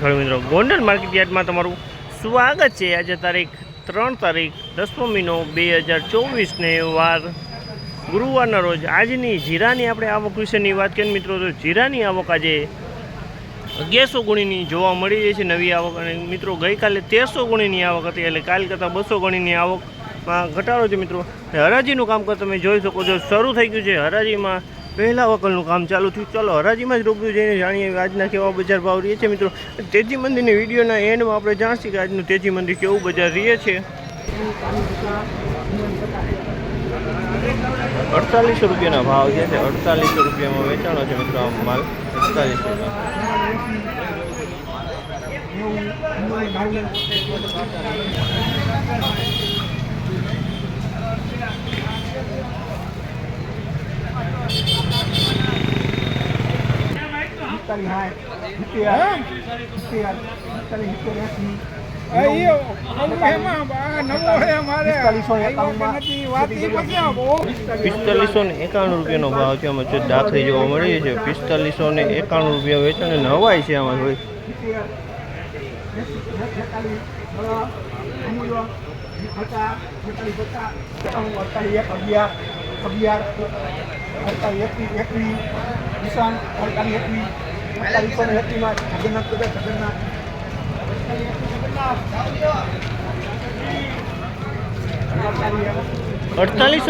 મિત્રો ગોંડલ માર્કેટ યાર્ડમાં તમારું સ્વાગત છે. આજે તારીખ ત્રણ તારીખ દસમો મહિનો બે હજાર ચોવીસને વાર ગુરુવારના રોજ આજની જીરાની આપણે આવક વિશેની વાત કરીએ મિત્રો, તો જીરાની આવક આજે અગિયારસો ગુણીની જોવા મળી રહી છે, નવી આવક. અને મિત્રો, ગઈકાલે તેરસો ગુણીની આવક હતી, એટલે કાલ કરતાં બસો ગુણીની આવકમાં ઘટાડો છે, મિત્રો. હરાજીનું કામકાજ તમે જોઈ શકો છો, શરૂ થઈ ગયું છે. હરાજીમાં પહેલા વકલનું કામ ચાલુ થયું. ચાલો, હરાજીમાં જ રૂબરૂ જઈને જાણીએ આજના કેવા બજાર ભાવ રહે છે મિત્રો. તેજી મંદિરની વિડીયોના એન્ડમાં આપણે જાણશી કે આજનું તેજી મંદિર કેવું બજાર રહે છે. અડતાલીસો રૂપિયાના ભાવ છે તે અડતાલીસો રૂપિયામાં વેચાણો છે મિત્રો આ માલ. અડતાલીસો પિસ્તાલીસો ને એકાણું રૂપિયાનો ભાવ છે આમાં જો દાખલી જોવા મળી છે પિસ્તાલીસો ને એકાણું રૂપિયા વેચાણ નવાય છે આમાં હોય અડતાલીસો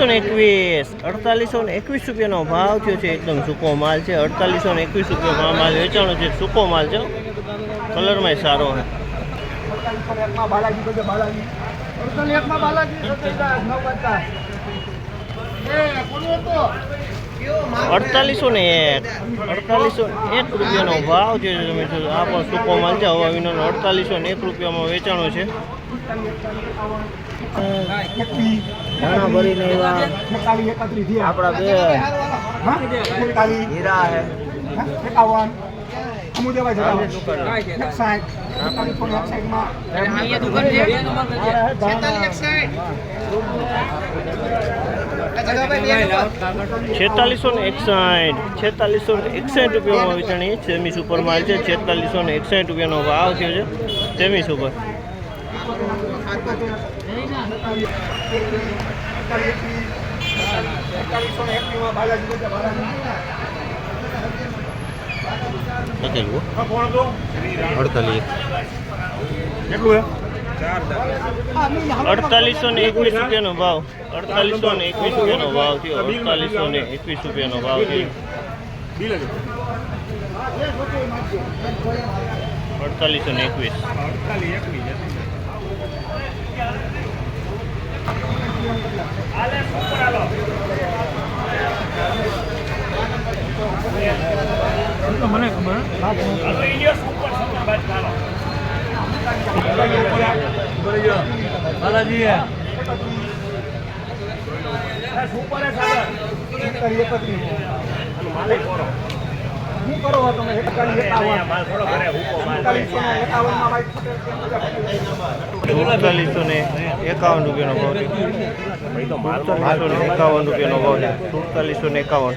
ને એકવીસ, અડતાલીસો ને એકવીસ રૂપિયાનો ભાવ થયો છે એકદમ સૂકો માલ છે. અડતાલીસો ને એકવીસ રૂપિયા માલ વેચાણો છે. સૂકો માલ છે કલરમાંય સારો છે. અડતાલીસો ને એક. અડતાલીસો એક રૂપિયાનો ભાવ છે તમે આ પણ સૂકો માલ છે હવા વિનાનો અડતાલીસો ને એક રૂપિયામાં વેચાણો છે. ઘણા ભરીને એવા આપણા બે હીરા હે. છેતાલીસો ને એકસાઠ છેતાલીસો ને એકસાઠ રૂપિયામાં વેચાણી સેમી સુપર માલ છે. છેતાલીસો ને એકસાઠ રૂપિયાનો ભાવ થયો છે સેમી સુપર. અડતાલીસો. ને એકવીસ રૂપિયાનો ભાવ. અડતાલીસો ને એકવીસ રૂપિયાનો ભાવ થયો. અડતાલીસો ને એકવીસ રૂપિયાનો ભાવ થયો. અડતાલીસો ને એકવીસ. મને ખબર. બાલાજી હે શું કરો તમે સુડતાલીસો ને એકાવન રૂપિયાનો ભાવ સુડતાલીસો ને એકાવન રૂપિયાનો ભાવ છે. ને એકાવન.